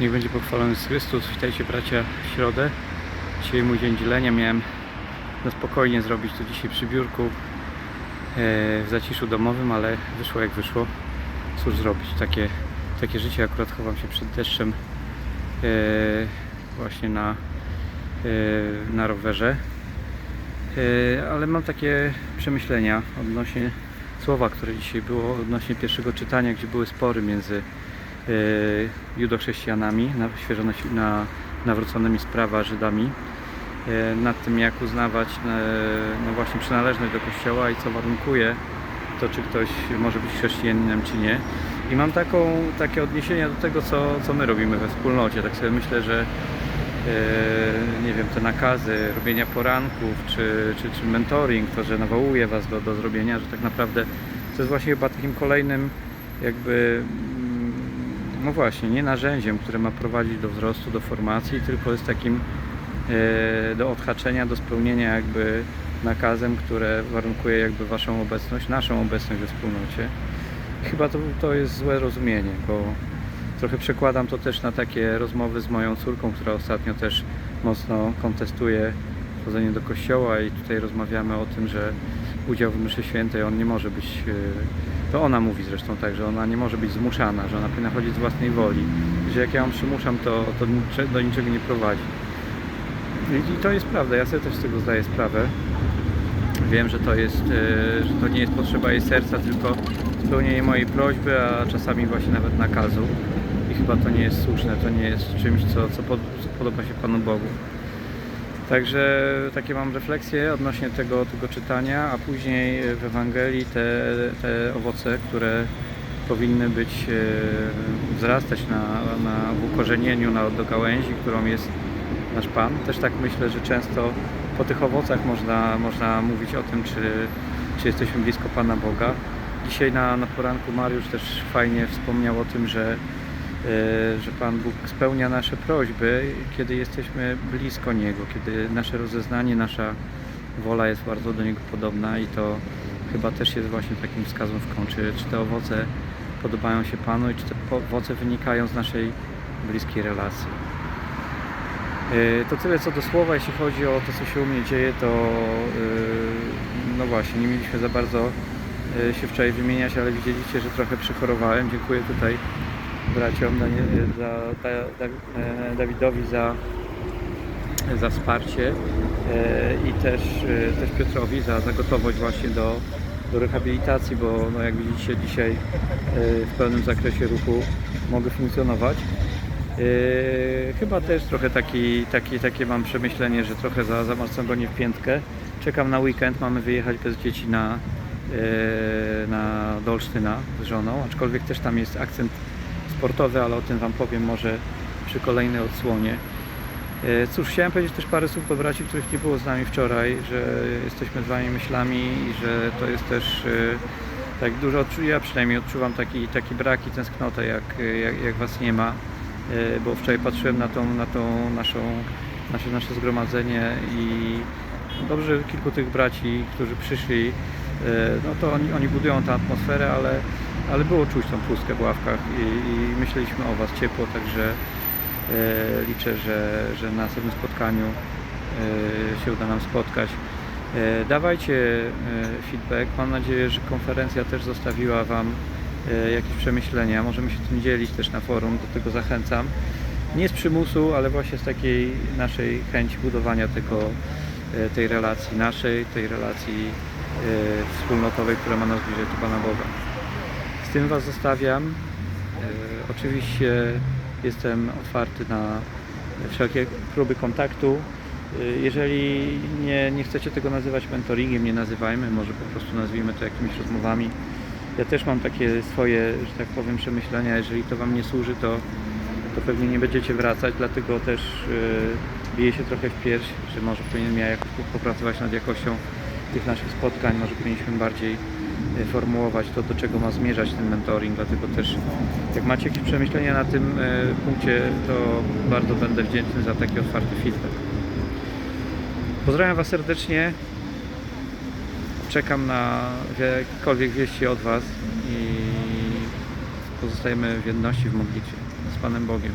Niech będzie pochwalony Chrystus. Witajcie bracia w środę. Dzisiaj mój dzień dzielenia. Miałem na spokojnie zrobić to dzisiaj przy biurku e, w zaciszu domowym, ale wyszło jak wyszło. Cóż zrobić? Takie, takie życie. Akurat chowam się przed deszczem e, właśnie na, e, na rowerze. Ale mam takie przemyślenia odnośnie słowa, które dzisiaj było, odnośnie pierwszego czytania, gdzie były spory między judochrześcijanami, na, świeżo nawróconymi z prawa Żydami, e, nad tym jak uznawać e, no właśnie przynależność do Kościoła i co warunkuje to, czy ktoś może być chrześcijaninem, czy nie. I mam taką, takie odniesienie do tego, co, co my robimy we wspólnocie. Tak sobie myślę, że nie wiem, te nakazy robienia poranków, czy, czy, czy mentoring, to, że nawołuje Was do, do zrobienia, że tak naprawdę to jest właśnie chyba takim kolejnym jakby no właśnie, nie narzędziem, które ma prowadzić do wzrostu, do formacji, tylko jest takim e, do odhaczenia, do spełnienia jakby nakazem, które warunkuje jakby Waszą obecność, naszą obecność we wspólnocie. Chyba to, to jest złe rozumienie, bo trochę przekładam to też na takie rozmowy z moją córką, która ostatnio też mocno kontestuje chodzenie do kościoła i tutaj rozmawiamy o tym, że udział w mszy świętej on nie może być, e, to ona mówi zresztą tak, że ona nie może być zmuszana, że ona powinna chodzić z własnej woli, że jak ja ją przymuszam, to, to do niczego nie prowadzi. I to jest prawda, ja sobie też z tego zdaję sprawę. Wiem, że to jest, e, że to nie jest potrzeba jej serca, tylko spełnienie mojej prośby, a czasami właśnie nawet nakazu. I chyba to nie jest słuszne, to nie jest czymś, co, co podoba się Panu Bogu. Także takie mam refleksje odnośnie tego, tego czytania, a później w Ewangelii te, te owoce, które powinny być, e, wzrastać na, na w ukorzenieniu na, do gałęzi, którą jest nasz Pan. Też tak myślę, że często po tych owocach można, można mówić o tym, czy, czy jesteśmy blisko Pana Boga. Dzisiaj na, na poranku Mariusz też fajnie wspomniał o tym, że, że Pan Bóg spełnia nasze prośby, kiedy jesteśmy blisko Niego, kiedy nasze rozeznanie, nasza wola jest bardzo do Niego podobna i to chyba też jest właśnie takim wskazówką, czy, czy te owoce podobają się Panu i czy te owoce wynikają z naszej bliskiej relacji. Yy, To tyle co do słowa, jeśli chodzi o to, co się u mnie dzieje, to yy, no właśnie, nie mieliśmy za bardzo się wczoraj wymieniać, ale widzieliście, że trochę przychorowałem. Dziękuję tutaj braciom Danie- za, da, da, e, Dawidowi za, za wsparcie e, i też, e, też Piotrowi za, za gotowość właśnie do, do rehabilitacji, bo no jak widzicie dzisiaj w pełnym zakresie ruchu mogę funkcjonować. Chyba też trochę taki, taki, takie mam przemyślenie, że trochę za, za mocno go nie w piętkę. Czekam na weekend, mamy wyjechać bez dzieci na, na do Olsztyna z żoną, aczkolwiek też tam jest akcent sportowy, ale o tym Wam powiem może przy kolejnej odsłonie. Yy, Cóż, chciałem powiedzieć też parę słów do braci, których nie było z nami wczoraj, że jesteśmy z Wami myślami i że to jest też yy, tak dużo, ja przynajmniej odczuwam taki, taki brak i tęsknotę, jak, jak, jak Was nie ma. E, bo wczoraj patrzyłem na tą, na tą naszą, nasze, nasze zgromadzenie i dobrze kilku tych braci, którzy przyszli, e, no to oni, oni budują tę atmosferę, ale, ale było czuć tą pustkę w ławkach i, i myśleliśmy o Was ciepło, także e, liczę, że, że na następnym spotkaniu e, się uda nam spotkać. E, Dawajcie e, feedback. Mam nadzieję, że konferencja też zostawiła Wam e, jakieś przemyślenia. Możemy się tym dzielić też na forum, do tego zachęcam. Nie z przymusu, ale właśnie z takiej naszej chęci budowania tego, e, tej relacji naszej, tej relacji e, wspólnotowej, która ma nas bliżej do Pana Boga. Tym Was zostawiam. E, Oczywiście jestem otwarty na wszelkie próby kontaktu. E, Jeżeli nie, nie chcecie tego nazywać mentoringiem, nie nazywajmy, może po prostu nazwijmy to jakimiś rozmowami. Ja też mam takie swoje, że tak powiem, przemyślenia. Jeżeli to Wam nie służy, to, to pewnie nie będziecie wracać, dlatego też e, biję się trochę w pierś, że może powinienem ja jakoś popracować nad jakością tych naszych spotkań, może powinniśmy bardziej formułować to, do czego ma zmierzać ten mentoring, dlatego też jak macie jakieś przemyślenia na tym e, punkcie, to bardzo będę wdzięczny za taki otwarty feedback. Pozdrawiam Was serdecznie. Czekam na jakiekolwiek wieści od Was i pozostajemy w jedności w modlitwie z Panem Bogiem.